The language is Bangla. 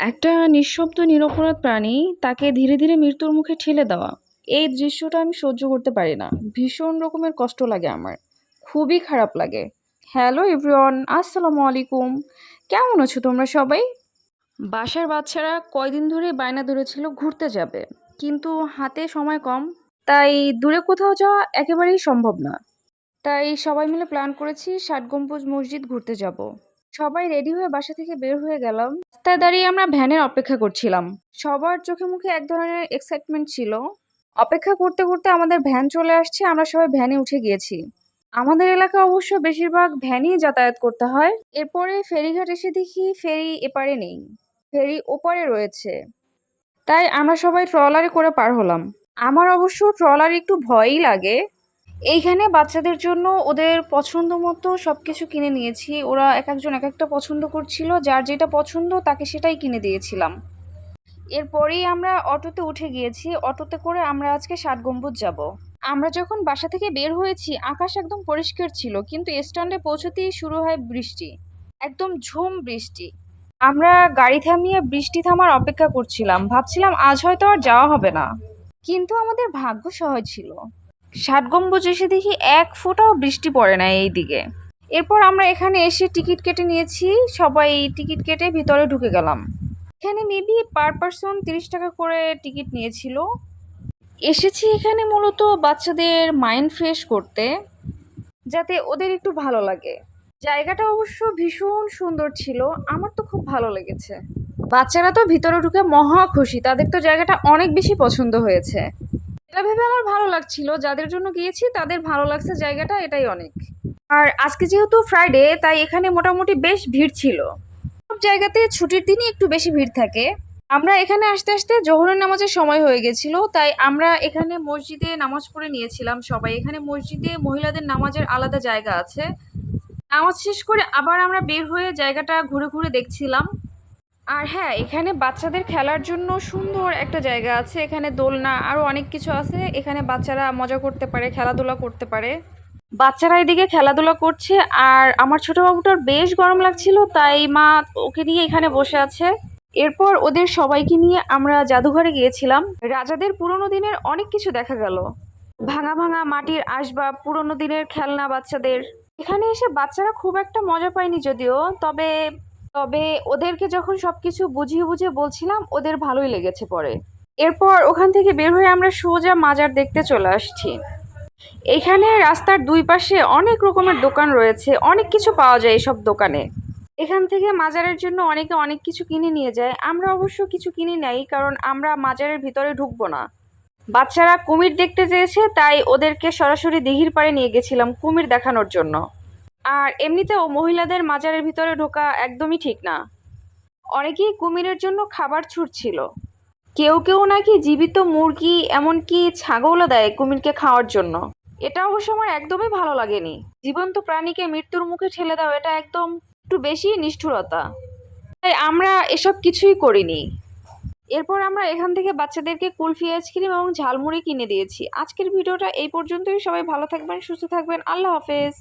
একটা নিঃশব্দ নিরপরাধ প্রাণী তাকে ধীরে ধীরে মৃত্যুর মুখে ঠেলে দেওয়া। এই দৃশ্যটা আমি সহ্য করতে পারি না। ভীষণ রকমের কষ্ট লাগে আমার। খুবই খারাপ লাগে। হ্যালো এভরিওয়ান, আসসালামু আলাইকুম। কেমন আছো তোমরা সবাই? বাসার বাচ্চারা কয়দিন ধরে বায়না ধরেছিল ঘুরতে যাবে, কিন্তু হাতে সময় কম, তাই দূরে কোথাও যাওয়া একেবারেই সম্ভব না। তাই সবাই মিলে প্ল্যান করেছি ষাট গম্বুজ মসজিদ ঘুরতে যাব। সবাই রেডি হয়ে বাসা থেকে বের হয়ে গেলাম। রাস্তায় দাঁড়িয়ে আমরা ভ্যানের অপেক্ষা করছিলাম। সবার চোখে মুখে এক ধরনের এক্সাইটমেন্ট ছিল। অপেক্ষা করতে করতে আমাদের ভ্যান চলে আসছে, আমরা সবাই ভ্যানে উঠে গিয়েছি। আমাদের এলাকা অবশ্য বেশিরভাগ ভ্যানই যাতায়াত করতে হয়। এরপরে ফেরিঘাট এসে দেখি ফেরি এপারে নেই, ফেরি ওপারে রয়েছে। তাই আমরা সবাই ট্রলারে করে পার হলাম। আমার অবশ্য ট্রলার একটু ভয়ই লাগে। এইখানে বাচ্চাদের জন্য ওদের পছন্দ মতো সব কিছু কিনে নিয়েছি। ওরা এক একজন এক একটা পছন্দ করছিল, যার যেটা পছন্দ তাকে সেটাই কিনে দিয়েছিলাম। এরপরেই আমরা অটোতে উঠে গিয়েছি। অটোতে করে আমরা আজকে ষাট গম্বুজ যাব। আমরা যখন বাসা থেকে বের হয়েছি, আকাশ একদম পরিষ্কার ছিল, কিন্তু স্ট্যান্ডে পৌঁছতেই শুরু হয় বৃষ্টি। একদম ঝুম বৃষ্টি। আমরা গাড়ি থামিয়ে বৃষ্টি থামার অপেক্ষা করছিলাম। ভাবছিলাম আজ হয়তো আর যাওয়া হবে না। কিন্তু আমাদের ভাগ্য সহজ ছিল। ষাট গম্বুজ এসে দেখি এক ফোঁটাও বৃষ্টি পড়ে না এই দিকে। এরপর আমরা এখানে এসে টিকিট কেটে নিয়েছি, সবাই টিকিট কেটে ভিতরে ঢুকে গেলাম। এখানে মেবি পার পারসন তিরিশ টাকা করে টিকিট নিয়েছিল। এসেছি এখানে মূলত বাচ্চাদের মাইন্ড ফ্রেশ করতে, যাতে ওদের একটু ভালো লাগে। জায়গাটা অবশ্য ভীষণ সুন্দর ছিল, আমার তো খুব ভালো লেগেছে। বাচ্চারা তো ভিতরে ঢুকে মহা খুশি, তাদের তো জায়গাটা অনেক বেশি পছন্দ হয়েছে। এটা ভেবে আমার ভালো লাগছিল। যাদের জন্য গিয়েছি, তাদের ভালো লাগছে জায়গাটা, এটাই অনেক। আর আজকে যেহেতু ফ্রাইডে তাই এখানে মোটামুটি বেশ ভিড় ছিল। সব জায়গাতে ছুটির দিনই একটু বেশি ভিড় থাকে। আমরা এখানে আসতে আসতে জোহরের নামাজের সময় হয়ে গেছিল, তাই আমরা এখানে মসজিদে নামাজ পড়ে নিয়েছিলাম সবাই। এখানে মসজিদে মহিলাদের নামাজের আলাদা জায়গা আছে। নামাজ শেষ করে আবার আমরা বের হয়ে জায়গাটা ঘুরে ঘুরে দেখছিলাম। আর হ্যাঁ এখানে বাচ্চাদের খেলার জন্য সুন্দর একটা জায়গা আছে। এখানে দোলনা আরও অনেক কিছু আছে। এখানে বাচ্চারা মজা করতে পারে, খেলাধুলা করতে পারে। বাচ্চারা এদিকে খেলাধুলা করছে আর আমার ছোট বাবুটার বেশ গরম লাগছিল, তাই মা ওকে নিয়ে এখানে বসে আছে। এরপর ওদের সবাইকে নিয়ে আমরা জাদুঘরে গিয়েছিলাম। রাজাদের পুরনো দিনের অনেক কিছু দেখা গেল। ভাঙা ভাঙা মাটির আসবাব, পুরনো দিনের খেলনা বাচ্চাদের। এখানে এসে বাচ্চারা খুব একটা মজা পায়নি যদিও, তবে তবে ওদেরকে যখন সবকিছু বুঝিয়ে বুঝিয়ে বলছিলাম, ওদের ভালোই লেগেছে পরে। এরপর ওখান থেকে বের হয়ে আমরা সোজা মাজার দেখতে চলে আসছি। এখানে রাস্তার দুই পাশে অনেক রকমের দোকান রয়েছে, অনেক কিছু পাওয়া যায় এসব দোকানে। এখান থেকে মাজারের জন্য অনেকে অনেক কিছু কিনে নিয়ে যায়। আমরা অবশ্য কিছু কিনে নেই, কারণ আমরা মাজারের ভিতরে ঢুকবো না। বাচ্চারা কুমির দেখতে চেয়েছে, তাই ওদেরকে সরাসরি দিঘির পাড়ে নিয়ে গেছিলাম কুমির দেখানোর জন্য। আর এমনিতেও মহিলাদের মাজারের ভিতরে ঢোকা একদমই ঠিক না। অনেকেই কুমিরের জন্য খাবার ছুটছিল কেউ কেউ নাকি জীবিত মুরগি, এমনকি ছাগলও দেয় কুমিরকে খাওয়ার জন্য। এটা অবশ্য আমার একদমই ভালো লাগেনি। জীবন্ত প্রাণীকে মৃত্যুর মুখে ঠেলে দাও, এটা একদম একটু বেশি নিষ্ঠুরতা। তাই আমরা এসব কিছুই করিনি। এরপর আমরা এখান থেকে বাচ্চাদেরকে কুলফি আইসক্রিম এবং ঝালমুড়ি কিনে দিয়েছি। আজকের ভিডিওটা এই পর্যন্তই। সবাই ভালো থাকবেন, সুস্থ থাকবেন। আল্লাহ হাফেজ।